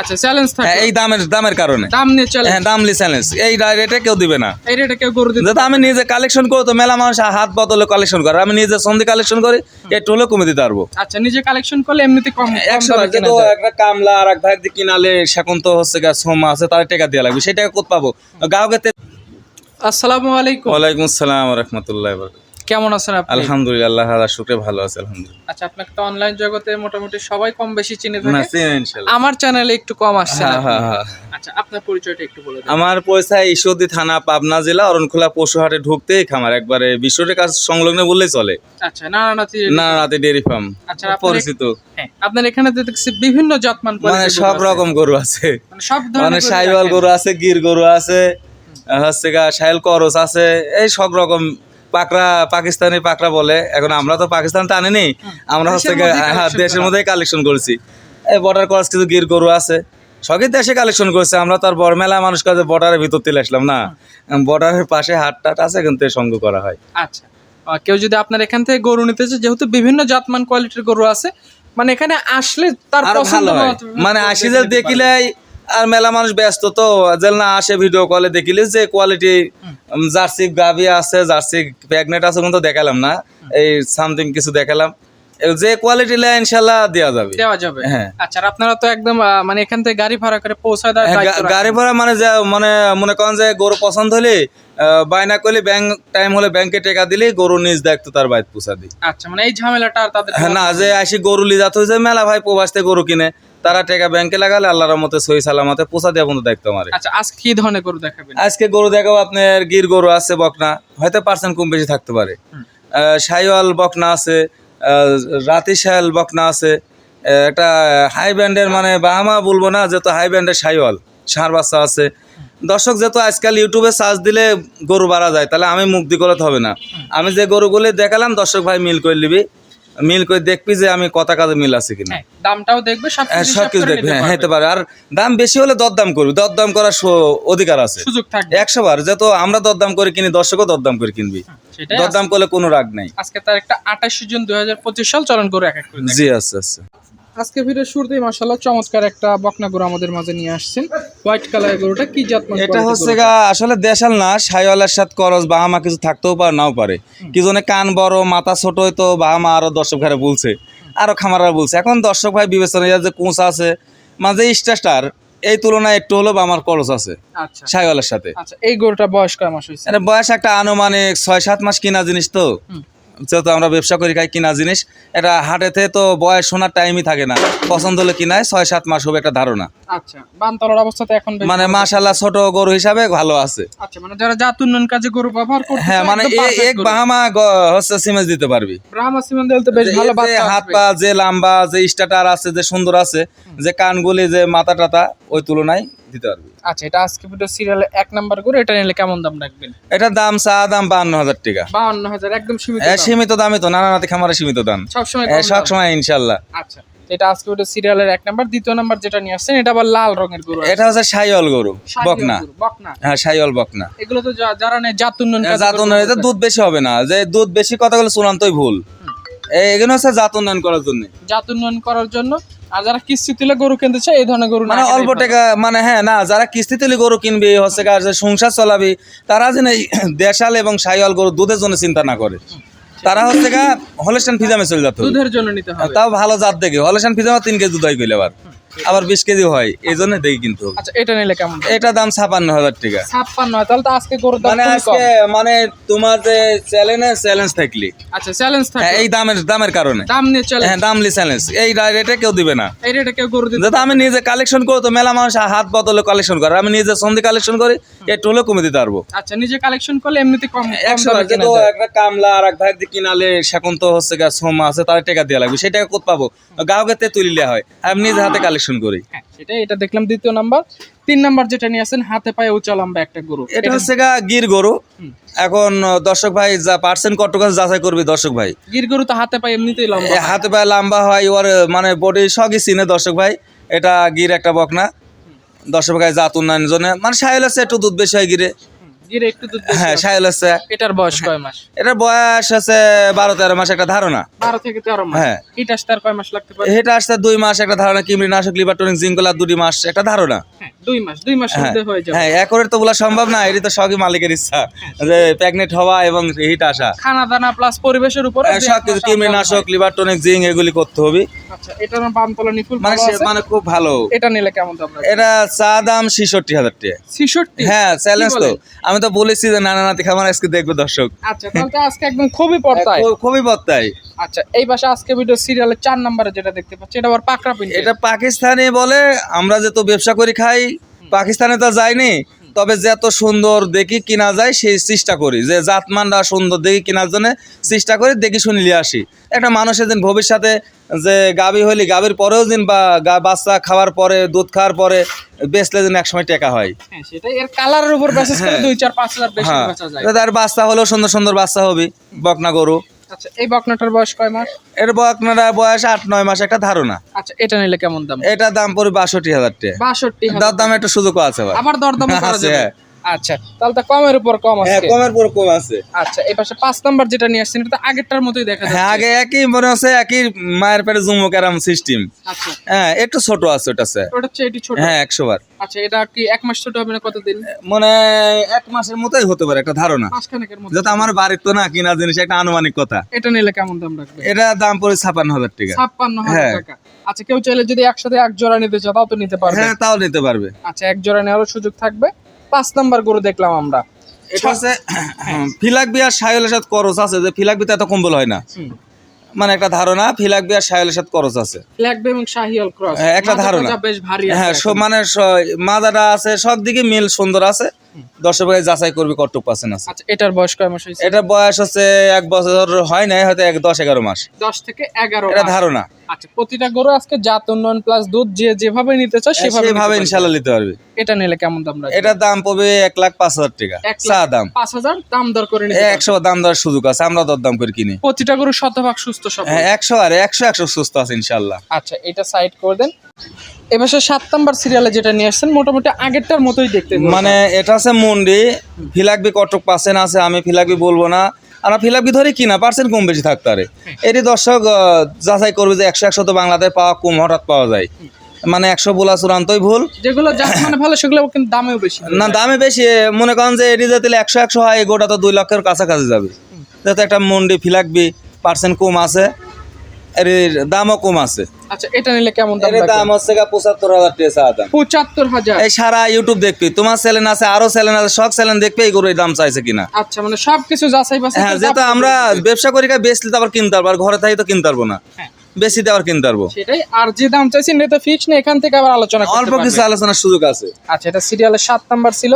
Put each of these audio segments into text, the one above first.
আচ্ছা চ্যালেঞ্জ থাকে হ্যাঁ এই দামের দামের কারণে। দাম নিয়ে চ্যালেঞ্জ হ্যাঁ দামলি চ্যালেঞ্জ এই রেটে কেউ দিবে না। এই রেটে কেউ গরু যেহেতু আমি নিজে কালেকশন করি তো মেলা মানুষ হাত বদলে কালেকশন করে। আমি নিজে সন্ধি কালেকশন করি একটু হলেও কমে দিতে পারব। আচ্ছা নিজে কালেকশন করলে এমনিতে কম একশো দামে বার কেনা যেহেতু যায়। একটা কামলা আর এক ভাই দিয়ে কিনালে সেখন তো হচ্ছে সোমা আছে তার টাকা দেওয়া লাগবে সেই টাকা কোথ পাবো? গ্রাহকের আসসালামু আলাইকুম। ওয়ালাইকুম আসসালাম রহমতুল্লাহ কেমন আছেন আপনি? আলহামদুলিল্লাহ আল্লাহ হাজার শুক্রে ভালো আছে আলহামদুলিল্লাহ। আচ্ছা আপনাকে তো অনলাইন জগতে মোটামুটি সবাই কম বেশি চিনে থাকে। না থাকে চিনি ইনশাল্লাহ আমার চ্যানেলে একটু কম আসছে হ্যাঁ হ্যাঁ হ্যাঁ। আচ্ছা আপনার পরিচয়টা একটু বলে দিন। আমার পয়সা ঈশ্বরদী থানা পাবনা জেলা অরণখোলা পশুহাটে ঢুকতেই খামার একবারে বিশ্বরের কাজ সংলগ্ন বললেই চলে। আচ্ছা নারায়ণাথি না রাতে ডেয়ারি ফার্ম আচ্ছা, আপনার- পরিচিত। হ্যাঁ আপনার এখানে তো দেখছি বিভিন্ন জাতমান মানে quality-র সব গরু আছে। রকম গরু আছে। মানে সব মানে ধরনের গরু সাইওয়াল রাখেন। গরু আছে গির গরু আছে হচ্ছে গা সাইল করস আছে এই সব রকম পাকড়া পাকিস্তানি পাকড়া বলে। এখন আমরা তো পাকিস্তান টানি নি আমরা হচ্ছে দেশের মধ্যেই হ্যাঁ দেশের। মধ্যেই কালেকশন করেছি। এই বর্ডার ক্রস কিছু গির গরু আছে সবই দেশে কালেকশন করছে। আমরা তো আর বড় মেলা মানুষ কাছে বর্ডারের ভিতর তুলে আসলাম না। বর্ডারের পাশে হাট টাট আছে কিন্তু সঙ্গ করা হয়। আচ্ছা। কেউ যদি আপনার এখান থেকে গরু নিতে চায় যেহেতু বিভিন্ন জাতমান কোয়ালিটির গরু আছে মানে এখানে আসলে তার পছন্দ ভালো হয়। মানে আসি যে দেখিলে আর মেলা মানুষ ব্যস্ত তো যে না আসে ভিডিও কলে দেখিলে যে কোয়ালিটি জার্সি গাভি আছে জার্সি প্যাগনেট আছে কিন্তু দেখালাম না। এই সামথিং কিছু দেখালাম। যে কোয়ালিটি লাই ইনশাল্লাহ দেওয়া যাবে। দেওয়া যাবে। হ্যাঁ। আচ্ছা আপনারা তো একদম মানে এখান থেকে গাড়ি ভাড়া করে পৌঁছায় দেওয়ার হ্যাঁ। গাড়ি ভাড়া মানে যে মানে মনে করেন যে গরু পছন্দ হলে বায়না করলে ব্যাংক টাইম হলে ব্যাংকে টাকা দিলে গরু নিজ দায়িত্ব তার বাইত পোষা দিই আচ্ছা মানে এই ঝামেলাটা আর তাদের হ্যাঁ না যে আসি গরু লিজাত হয়েছে মেলা ভাই প্রবাস থেকে গরু কিনে তারা টাকা ব্যাংকে লাগালে আল্লাহর মতে সহি সালামতে পোষা দেওয়া বন্ধু দায়িত্ব আমার আচ্ছা আজকে কি ধরনের গরু দেখাবেন? আজকে গরু দেখাবো আপনার গির গরু আছে বকনা। হয়তো পার্সেন্ট কম বেশি থাকতে পারে। সাইওয়াল বকনা আছে রাতি শায়াল বকনা আছে। একটা হাই ব্যান্ডের মানে বাহামা বলব না যেহেতু হাই ব্যান্ডের সাইওয়াল ষাঁড় বাচ্চা আছে। দর্শক যেহেতু আজকাল ইউটিউবে সার্চ দিলে গরু বাড়া যায় তাহলে আমি দি করতে হবে না। আমি যে গরুগুলি দেখালাম দর্শক ভাই মিল করে নিবি। মিল করে দেখবি যে আমি কথা কাজে মিল আছে কিনা। হ্যাঁ দামটাও দেখবে সব হ্যাঁ, কিছু দেখবে হ্যাঁ হতে পারে। আর দাম বেশি হলে দরদাম করবি দরদাম করার অধিকার আছে। সুযোগ থাকবে। একশো বার যত আমরা দরদাম করে কিনি দর্শকও দরদাম করে কিনবি। সেটাই দরদাম করলে কোনো রাগ নাই। আজকে তার একটা আঠাশ জুন দুই হাজার পঁচিশ সাল চলন করে এক এক করে জি আচ্ছা আচ্ছা। আজকে ভিডিও শুরুতেই মাসাল্লাহ চমৎকার একটা বকনা গরু আমাদের মাঝে নিয়ে আসছেন। হোয়াইট কালারের গরুটা কি জাত এটা হচ্ছে গা আসলে দেশাল না সাইওয়ালের সাথে করস বাহামা কিছু থাকতেও পারে নাও পারে। কি জন্য কান বড় মাথা ছোট হয়তো বাহামা আরও দর্শক ভাইরা বলছে আরও খামারা বলছে। এখন দর্শক ভাই বিবেচনা যে কোঁচ আছে মাঝে স্টার এই তুলনায় একটু হলেও আমার খরচ আছে আচ্ছা। সাইওয়ালের সাথে। আচ্ছা এই গরুটা বয়স কয় মাস হয়েছে? বয়স একটা আনুমানিক ছয় সাত মাস কিনা জিনিস তো। যেহেতু আমরা ব্যবসা করি খাই কিনা জিনিস এটা হাটেতে তো বয়স শোনার টাইমই থাকে না। পছন্দ হলে কিনায় ছয় সাত মাস হবে একটা ধারণা। আচ্ছা বানতলার অবস্থাতে এখন মানে। মাশাল্লাহ ছোট গরু হিসাবে ভালো আছে। আচ্ছা মানে যারা জাত উন্নয়ন কাজে গরু ব্যবহার করতে হ্যাঁ মানে এক বাহামা হচ্ছে দিতে পারবি। ব্রাহ্মা সিমেন্ট তো বেশ যে- ভালো যে বাচ্চা হাত পা যে লম্বা যে স্টার্টার আছে যে সুন্দর আছে যে কানগুলি যে মাথা টাতা ওই তুলনায় দিতে পারবি। আচ্ছা এটা আজকে ভিডিও সিরিয়ালে এক নাম্বার করে এটা নিলে কেমন দাম রাখবেন? এটার দাম চা দাম বান্ন হাজার টাকা। বাউন্ন হাজার একদম সীমিত সীমিত দামই তো নানা নাতি খামারে সীমিত দাম। সবসময় হ্যাঁ, কম দাম। সব সময় ইনশাল্লাহ। আচ্ছা এটা আজকে ভিডিও সিরিয়ালের এক নাম্বার দ্বিতীয় নাম্বার যেটা নিয়ে আসছেন এটা আবার লাল রঙের গরু এটা হচ্ছে সাইওয়াল গরু বকনা। বকনা। হ্যাঁ সাইওয়াল বকনা। এগুলো তো যারা নেয় জাত উন্নয়ন কাজে জাত উন্নয়ন ব্যবহার দুধ বেশি হবে না যে দুধ বেশি কথা বলে চূড়ান্তই ভুল। এগুলো হচ্ছে জাত উন্নয়ন করার জন্য। জাত উন্নয়ন করার জন্য আর যারা কিস্তিতে গরু কিনতে চায় এই ধরনের গরু মানে অল্প টাকা মানে হ্যাঁ না যারা কিস্তি তুলি গরু কিনবে হচ্ছে কার যে সংসার চলাবে তারা যেন দেশাল এবং সাইওয়াল গরু দুধের জন্য চিন্তা না করে। তারা হচ্ছে গা হলেস্টান ফিজামে চলে যেত দুধের জন্য নিতে হবে। তাও ভালো জাত দেখে। হলেস্টান ফিজামা তিন কেজি দুধ হয় কইলে আবার। আবার বিশ কেজি হয় এই জন্য দেখি কিন্তু আচ্ছা এটা নিলে কেমন এটা দাম ছাপান্ন হাজার টাকা। ছাপ্পান্ন হয় তাহলে তো আজকে গরুর দাম মানে আজকে মানে তোমার যে চ্যালেঞ্জ চ্যালেঞ্জ থাকলি। আচ্ছা চ্যালেঞ্জ থাকে হ্যাঁ, এই দামের দামের কারণে। দাম নিয়ে চ্যালেঞ্জ হ্যাঁ দামলি চ্যালেঞ্জ এই রেটে কেউ দিবে না। এই রেটে কেউ গরু দিতে যেহেতু আমি নিজে কালেকশন করি তো মেলা মানুষ হাত বদলে কালেকশন করে। আমি নিজে সন্ধি কালেকশন করি একটু হলেও কমে দিতে পারব। আচ্ছা নিজে কালেকশন করলে এমনিতে কম একশো দামে বার কেনা যেহেতু যায়। একটা কামলা আর এক ভাই কিনালে সেখন তো হচ্ছে গা সোমা আছে তার টাকা দেওয়া লাগবে। সেই টাকা কোথ পাবো গ্রাহকের তে তুলি লিয়া হয়। আমি নিজে হাতে কালেকশন করি। হ্যাঁ সেটাই এটা দেখলাম দ্বিতীয় নাম্বার। তিন নাম্বার যেটা নিয়ে আসেন হাতে পায়ে উঁচা লম্বা একটা গরু। এটা হচ্ছে গা গির গরু। এখন দর্শক ভাই যা পার্সেন্ট কত কাছে যাচাই করবে দর্শক ভাই? গির গরু তো হাতে পায়ে এমনিতেই লম্বা হাতে পায়ে লম্বা হয় ওর মানে বডি সবই চিনে দর্শক ভাই। এটা গির একটা বকনা। দর্শক ভাই জাত উন্নয়নের জন্য। মানে সাহেল আছে একটু দুধ বেশি হয় গিরে। গিরে একটু দুধ হ্যাঁ। সাহেল আছে। এটার বয়স কয় মাস? এটার বয়স আছে বারো তেরো মাস একটা ধারণা। বারো থেকে তেরো মাস। হ্যাঁ। আসতে আর কয় মাস লাগতে পারে? এটা আসছে দুই মাস একটা ধারণা কিমরি নাশক লিভারটনিক জিঙ্কলা দুটি মাস একটা ধারণা। হ্যাঁ। দুই মাস দুই মাসের হ্যাঁ হয়ে যাবে। হ্যাঁ একরের তো বলা সম্ভব না এটি তো সবই মালিকের ইচ্ছা যে প্রেগনেন্ট হওয়া এবং হিট আসা। খানা দানা প্লাস পরিবেশের উপরে সব কিছু কিমরি লিভারটনিক জিঙ্ক এগুলি করতে হবে। আচ্ছা মানে? মানে খুব ভালো। এটা নিলে কেমন দাম এটা চা দাম টাকা। হ্যাঁ চ্যালেঞ্জ তো। আমি তো বলেছি যে নানা নাতি খামার আজকে দেখবে দর্শক। আচ্ছা তাহলে আজকে একদম খুবই পর্দায়। খু- খুবই বত্তাই আচ্ছা এই পাশে আজকে ভিডিও সিরিয়ালের চার নম্বরে যেটা দেখতে পাচ্ছি এটা আবার পাকড়া প্রিন্ট এটা পাকিস্তানি বলে আমরা যে তো ব্যবসা করি খাই পাকিস্তানে তো যাইনি। তবে যে এত সুন্দর দেখি কিনা যায় সেই চেষ্টা করি। যে জাতমানটা সুন্দর দেখি কেনার জন্য চেষ্টা করি দেখি শুনি নিয়ে আসি। একটা মানুষের দিন ভবিষ্যতে যে গাবি হইলি গাবির পরেও দিন বা গা বাচ্চা খাওয়ার পরে দুধ খাওয়ার পরে বেচলে দিন একসময় টাকা হয়। হ্যাঁ সেটাই। এর কালারের উপর বেসিস হ্যাঁ। দুই চার পাঁচ হাজার হ্যাঁ। তার বাচ্চা হলেও সুন্দর সুন্দর বাচ্চা হবে বকনা গরু। আচ্ছা এই বকনাটার বয়স কয় মাস? এর বকনাটা বয়স আট নয় মাস একটা ধারণা। আচ্ছা এটা নিলে কেমন দাম? এটা দাম পড়বে বাষট্টি হাজার টাকা। বাষট্টি হাজার। দাম একটু সুযোগ আছে আবার। আবার দরদাম করা যাবে। হ্যাঁ। আচ্ছা তাহলে তো কমের উপর কম হ্যাঁ আছে কমের পর কম আছে। আচ্ছা এই পাশে পাঁচ নাম্বার যেটা নিয়ে আসছেন এটা তো আগেরটার মতোই দেখা হ্যাঁ যাচ্ছে। আগে একই মনে হচ্ছে একই মায়ের পেটে সিস্টেম আচ্ছা। হ্যাঁ একটু ছোট আছে ওটা স্যার ওটা হচ্ছে এটি ছোট? হ্যাঁ একশো বার। আচ্ছা এটা কি এক মাস ছোট হবে না কতদিন? মানে এক মাসের মতোই হতে পারে একটা ধারণা। মাসখানেকের মধ্যে যাতে আমার বাড়ির তো না কিনা জিনিস একটা আনুমানিক কথা। এটা নিলে কেমন দাম রাখবে? এটা দাম পড়ে ছাপান্ন হাজার টাকা। ছাপ্পান্ন হাজার হ্যাঁ। টাকা। আচ্ছা কেউ চাইলে যদি একসাথে এক জোড়া নিতে চাও তাও তো নিতে পারবে। হ্যাঁ তাও নিতে পারবে। আচ্ছা এক জোড়া নেওয়ারও সুযোগ থাকবে। পাঁচ নাম্বার গরু দেখলাম আমরা। এটা হচ্ছে ফিলাক বিয়ার সাহেলের সাথে খরচ আছে যে ফিলাকবিতে এত কম্বল হয় না। মানে একটা ধারণা ফিলাকবি আর সাহেলের সাথে খরচ আছে। এবং ক্রস হ্যাঁ, একটা ধারণা। বেশ ভারী হ্যাঁ মানে মাদাটা আছে সব দিকে মিল সুন্দর আছে। দর্শক ভাই যাচাই করবি কত পার্সেন্ট আছে। আচ্ছা এটার বয়স কয় মাস হয়েছে? এটা বয়স হচ্ছে এক বছর হয় নাই হয়তো এক দশ এগারো মাস। দশ থেকে এগারো এটা ধারণা। আচ্ছা প্রতিটা গরু আজকে জাত উন্নয়ন প্লাস দুধ যে যেভাবে নিতে চায় সেভাবে সেভাবে ইনশাল্লাহ নিতে পারবে। এটা নিলে কেমন দাম রাখবে? এটার দাম পড়বে এক লাখ পাঁচ হাজার টাকা চা দাম। পাঁচ হাজার দাম দর করে নিতে একশো দাম দেওয়ার সুযোগ আছে আমরা দর দাম করে কিনি। প্রতিটা গরু শতভাগ সুস্থ সব হ্যাঁ একশো আর একশো একশো সুস্থ আছে ইনশাল্লাহ। আচ্ছা এটা সাইড করে দেন। এবার সাত নাম্বার সিরিয়ালে যেটা নিয়ে আসছেন মোটামুটি আগেরটার মতোই দেখতে মানে এটা আছে মুন্ডি ফিলাকবি কটক পার্সেন্ট আছে আমি ফিলাকবি বলব না। আমরা ফিলাকবি ধরে কিনা পার্সেন্ট কম বেশি থাকতে পারে। এটি দর্শক যাচাই করবে যে একশো একশো তো বাংলাদেশ পাওয়া কম হঠাৎ পাওয়া যায়। মানে একশো বলা চূড়ান্তই ভুল। যেগুলো মানে ভালো সেগুলো কিন্তু দামেও বেশি। না দামে বেশি মনে করেন যে এটি যদি একশো একশো হয় গোটা তো দুই লক্ষের কাছাকাছি যাবে। যাতে একটা মন্ডি ফিলাকবি পার্সেন্ট কম আছে এর দামও কম আছে। আচ্ছা এটা নিলে কেমন দাম এর দাম হচ্ছে গা পঁচাত্তর হাজার টাকা চা দাম। পঁচাত্তর হাজার? এই সারা ইউটিউব দেখবি তোমার চ্যানেল আছে আরও চ্যানেল আছে সব চ্যানেল দেখবে এই দাম চাইছে কিনা। আচ্ছা মানে সবকিছু যাচাই বাছাই হ্যাঁ তারপরে আমরা ব্যবসা করি বেচলে তো আবার কিনতে পারব আর ঘরে থাকি তো কিনতে পারব না। হ্যাঁ। বেশি কিনতে পারব। সেটাই আর যে দাম চাইছেন এটা ফিক্স না এখান থেকে আবার আলোচনা করতে অল্প কিছু আলোচনার সুযোগ আছে। আচ্ছা এটা সিরিয়ালের সাত নাম্বার ছিল।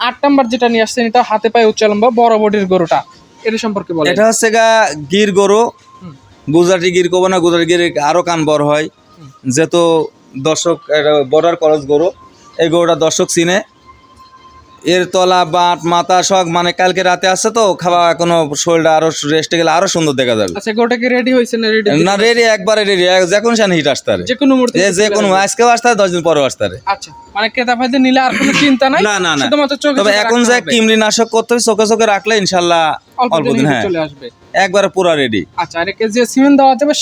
আট নাম্বার যেটা নিয়ে আসছেন এটা হাতে পায়ে উচ্চালম্ব বড় বডির গরুটা। এটা সম্পর্কে বলেন। এটা হচ্ছে গা গির গরু গুজরাটি গির কব না গুজরাটি গির আরও কান বড় হয়। যেহেতু দর্শক বর্ডার করস গরু এই গরুটা দর্শক চিনে। এর তলা বাট মাথা সব মানে কালকে রাতে আসছে তো খাওয়া এখনও শরীরটা আরও রেস্টে গেলে আরও সুন্দর দেখা যাবে। আচ্ছা কি রেডি হয়েছে না রেডি না রেডি একবারে রেডি যে কোনো সান হিট আসতে পারে। যে কোনো মুহূর্তে যে কোনো আজকেও আসতে পারে দশ দিন পরেও আসতে পারে। আচ্ছা। মানে ক্রেতা ভাইদের নিলে আর কোনো চিন্তা নাই না না না। শুধুমাত্র চোখে তবে এখন যে করতে হবে চোখে চোখে রাখলে ইনশাল্লাহ অল্প দিন হ্যাঁ। চলে আসবে। একবারে পুরো রেডি আচ্ছা আর যে সিমেন্ট দেওয়া যাবে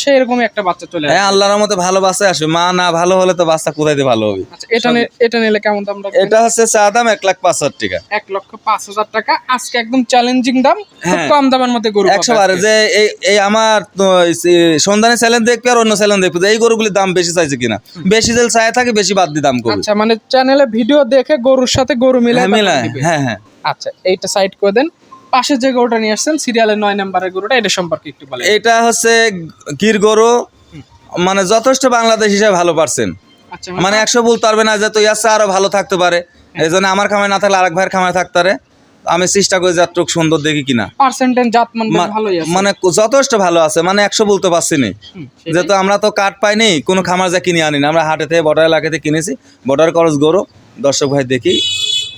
একটা বাচ্চা চলে আসবে। হ্যাঁ আল্লাহর মতে ভালো বাচ্চা আসবে। মা না ভালো হলে তো বাচ্চা কোথায় ভালো হবে? আচ্ছা এটা এটা নিলে কেমন দাম রাখবেন? এটা হচ্ছে চা দাম লাখ পাঁচ হাজার টাকা। এক লক্ষ পাঁচ হাজার টাকা। আজকে একদম চ্যালেঞ্জিং দাম খুব হ্যাঁ। কম দামের মধ্যে গরু একশো পাবে বারে যে এই এই আমার এই চ্যালেঞ্জ দেখবে আর অন্য চ্যালেঞ্জ দেখবে। এই গরুগুলির দাম বেশি চাইছে কিনা? বেশি যেল চাই থাকে বেশি বাদ দিয়ে দাম করবে। আচ্ছা মানে চ্যানেলে ভিডিও দেখে গরুর সাথে গরু মিলে হ্যাঁ মিলায়। হ্যাঁ হ্যাঁ। আচ্ছা এইটা সাইড করে দেন। পাশে যে গরুটা নিয়ে আসছেন সিরিয়ালের নয় নাম্বারের গরুটা এটা সম্পর্কে একটু বলেন। এটা হচ্ছে গির গরু। মানে যথেষ্ট বাংলাদেশ হিসেবে ভালো পারছেন। আচ্ছা মানে একশো বলতে পারবে না যে তো আসছে আরও ভালো থাকতে পারে। এই জন্য আমার খামারে না থাকলে আরেক ভাইয়ের খামারে থাকতে পারে। আমি চেষ্টা করি যতটুকু সুন্দর দেখি কিনা। পার্সেন্টেজ জাত মান ভালোই আছে। মানে যথেষ্ট ভালো আছে মানে একশো বলতে পারছি নি। যেহেতু আমরা তো কাঠ পাইনি কোনো খামার যা কিনে আনি না। আমরা হাটে থেকে বর্ডার এলাকা থেকে কিনেছি। বর্ডার খরচ গরু দর্শক ভাই দেখি।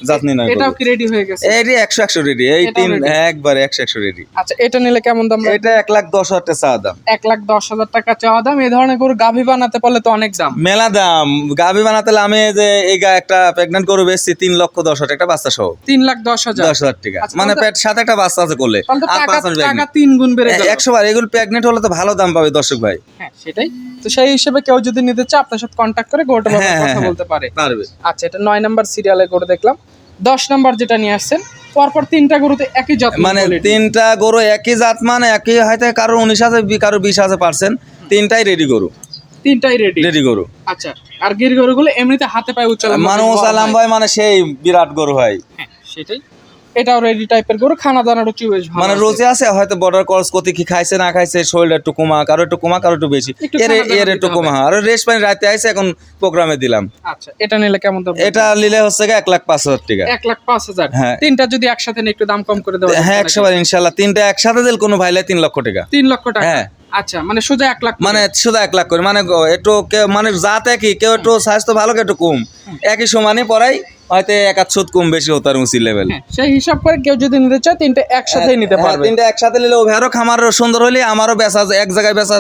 জাত নির্ণয় এটাও কি রেডি হয়ে গেছে? এটি একশো একশো রেডি এই তিন একবারে একশো একশো রেডি আচ্ছা এটা নিলে কেমন দাম এটা এক লাখ দশ হাজার টাকা চা দাম। এক লাখ দশ হাজার টাকা চাওয়া দাম। এই ধরনের গরু গাভী বানাতে পারলে তো অনেক দাম। মেলা দাম। গাভি বানাতে আমি যে এই গা একটা প্রেগনেন্ট গরু বেচছি তিন লক্ষ দশ হাজার টাকা। বাচ্চা সহ। তিন লাখ দশ হাজার। দশ হাজার টাকা। আচ্ছা, মানে পেট সাথে একটা বাচ্চা আছে করলে আর পাঁচ হাজার টাকা তিন গুণ বেড়ে গেল একশো বার। এগুলো প্রেগনেন্ট হলে তো ভালো দাম পাবে দর্শক ভাই। হ্যাঁ সেটাই। তো সেই হিসেবে কেউ যদি নিতে চায় আপনার সাথে কন্ট্যাক্ট করে গরুটা হ্যাঁ, কথা হ্যাঁ, বলতে পারে। পারবে। আচ্ছা এটা নয় নাম্বার সিরিয়ালে গরু দেখলাম। দশ নম্বর যেটা নিয়ে আসছেন পরপর তিনটা গরুতে একই জাত মানে তিনটা গরু একই জাত মানে একই হয়তো কারও উনিশ আছে কারও বিশ আছে পার্সেন্ট। তিনটাই রেডি গরু। তিনটাই রেডি রেডি গরু। আচ্ছা আর গির গরুগুলো এমনিতে হাতে পায়ে উচ্চ মানুষ আলাম ভাই মানে সেই বিরাট গরু হয়। হ্যাঁ, সেটাই। এটাও রেডি টাইপের গরু খানা দানা রুচি বেশ মানে। রোজে আছে হয়তো বর্ডার ক্রস কত কি খাইছে না খাইছে শরীর একটু কমা কারও একটু কমা কারও একটু বেশি। এর এর একটু কমা আর রেস্ট পানি রাতে আইসে এখন প্রোগ্রামে দিলাম। আচ্ছা এটা নিলে কেমন দাম? এটা নিলে হচ্ছে গিয়ে এক লাখ পাঁচ হাজার টাকা। এক লাখ পাঁচ হাজার। হ্যাঁ। তিনটা যদি একসাথে একটু দাম কম করে দেওয়া হ্যাঁ যেত একশো বার ইনশাল্লাহ। তিনটা একসাথে দিল কোনো ভাইলে তিন লক্ষ টাকা। তিন লক্ষ টাকা? হ্যাঁ। আচ্ছা মানে সোজা এক লাখ মানে শুধু এক লাখ করে। মানে একটু কেউ মানে জাত একই কেউ একটু স্বাস্থ্য ভালো কেউ একটু কম। একই সমানই পড়াই হয়তো এক আধ কম বেশি হতো আর উঁচি লেভেল হ্যাঁ, সেই হিসাব করে কেউ যদি নিতে চায় তিনটে একসাথেই নিতে হ্যাঁ, পারবে। তিনটা একসাথে নিলে ওভারও খামার সুন্দর হলে আমারও বেচা এক জায়গায় বেচা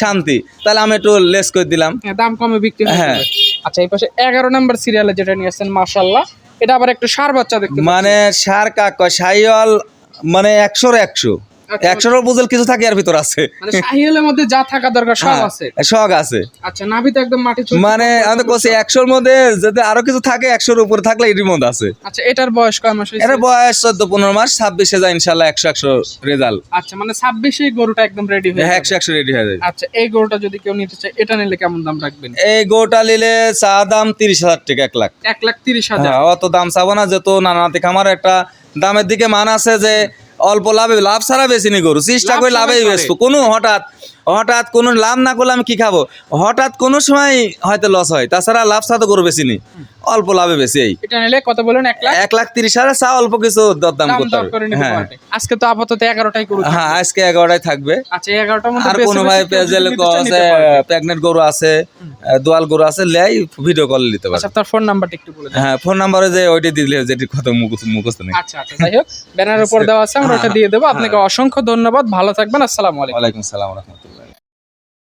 শান্তি। তাহলে আমি একটু লেস করে দিলাম। হ্যাঁ, দাম কমে বিক্রি হয়ে হ্যাঁ। আচ্ছা এই পাশে এগারো নম্বর সিরিয়ালে যেটা নিয়ে আসছেন মাশাল্লাহ এটা আবার একটু সার বাচ্চা দেখতে মানে সার কাক কয় সাইওয়াল মানে একশোর একশো। একশোর বুঝল কিছু থাকে আর ভিতর আছে। মানে মধ্যে যা থাকা দরকার সব হ্যাঁ, আছে? শখ আছে। আচ্ছা নাভি তো একদম মাটি মানে আমি তো একশোর মধ্যে যদি আরও কিছু থাকে একশোর উপরে থাকলে এটির মধ্যে আছে। আচ্ছা এটার বয়স কয় মাস এটা বয়স চোদ্দ পনেরো মাস ছাব্বিশে যায় ইনশাল্লাহ একশো একশো রেজাল্ট। আচ্ছা মানে ছাব্বিশে গরুটা একদম রেডি হয়ে হ্যাঁ যাবে। একশো একশো রেডি হয়ে যায় আচ্ছা এই গরুটা যদি কেউ নিতে চায় এটা নিলে কেমন দাম রাখবেন? এই গোটা নিলে চা দাম তিরিশ হাজার টাকা এক লাখ। এক লাখ তিরিশ হাজার। হ্যাঁ অত দাম চাবো না যেহেতু নানাতে খামার একটা দামের দিকে মান আছে যে অল্প লাভে লাভ ছাড়া বেশি নি গরু। চেষ্টা করে লাভেই বেসবো কোনো হঠাৎ হঠাৎ কোনো লাভ না করলে আমি কি খাব? হঠাৎ কোনো সময় হয়তো লস হয়। তাছাড়া লাভ সাথে গরু বেশি নি অল্প লাভে বেশি এই। এটা নিলে কত বলেন? এক লাখ? এক লাখ তিরিশ হাজার চা অল্প কিছু দরদাম দাম করতে হবে। হ্যাঁ। আজকে তো আপাতত এগারোটাই গরু হ্যাঁ আজকে এগারোটায় থাকবে। আচ্ছা মধ্যে আর কোনো ভাই পেজেল পারবে। প্রেগনেন্ট গরু আছে দোয়াল গরু আছে লেই ভিডিও কল নিতে পারে আচ্ছা তার ফোন নাম্বারটা একটু বলে দেন। হ্যাঁ ফোন নাম্বারে যে ওইটা দিলে যেটি কত মুখস্থ মুখস্থ নেই। আচ্ছা আচ্ছা যাই হোক ব্যানার উপর দেওয়া আছে আমরা ওটা দিয়ে দেবো। আপনাকে অসংখ্য ধন্যবাদ। ভালো থাকবেন আসসালামু আলাইকুম। ওয়ালাইকুম সালাম রহমতুল্লাহ।